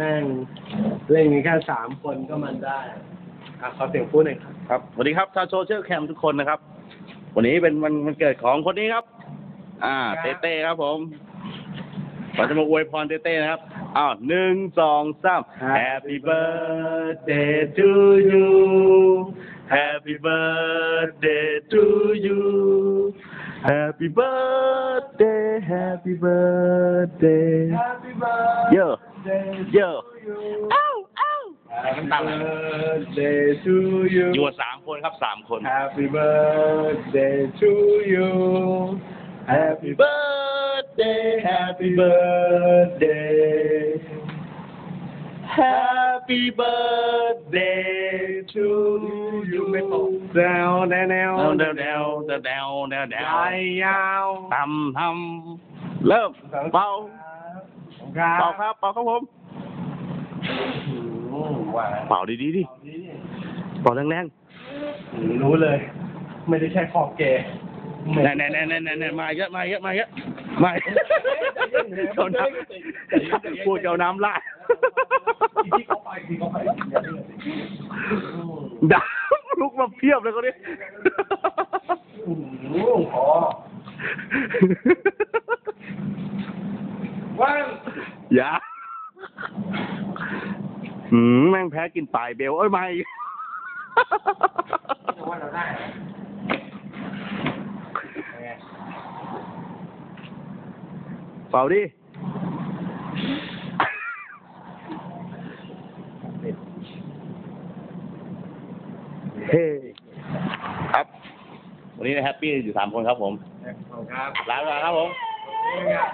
แม่งเล่นกันแค่สามคนก็มันได้อะขอเสียงพูดหน่อยครับครับสวัสดีครับชาวโซเชียลแคมทุกคนนะครับ วันนี้เป็นวันวันเกิดของคนนี้ครับ อ่า เต้เต้ครับผมเราจะมาอวยพรเต้เต้นะครับอ้าวหนึ่งสองสาม Happy birthday to you Happy birthday to you Happy birthday Happy birthday Happy เยอะ birthday เยอะ Happy birthday to you อยู่กันสามคนครับสามคน Happy birthday to you Happy birthday Happy birthday Happy birthday แนวแนวแนวแนวแนวแนวแนวแนวแนวใหญ่ยาวทำทำเริ่มเป่าครับเป่าครับเป่าครับผมอืมหวานเป่าดีๆดิเป่าแรงรู้เลย ไม่ได้ใช้ของเกย์ๆแน่แน่แน่แน่แน่แน่มาเยอะมาเยอะมาเยอะมาเยอะเจ้าน้ำพูดเจ้าน้ำลาดที่เขาไปที่เขาไปด่า ลุกมาเพียบเลยคนนี้โอ้โหขอว่างอย่าหืมแม่งแพ้กินปลายเบลเอ้ยไม่ว่าเราได้เปล่าดิ เฮ้ครับ วันนี้แฮปปี้อยู่สามคนครับผมครับ ลาไปก่อนครับผม ครับ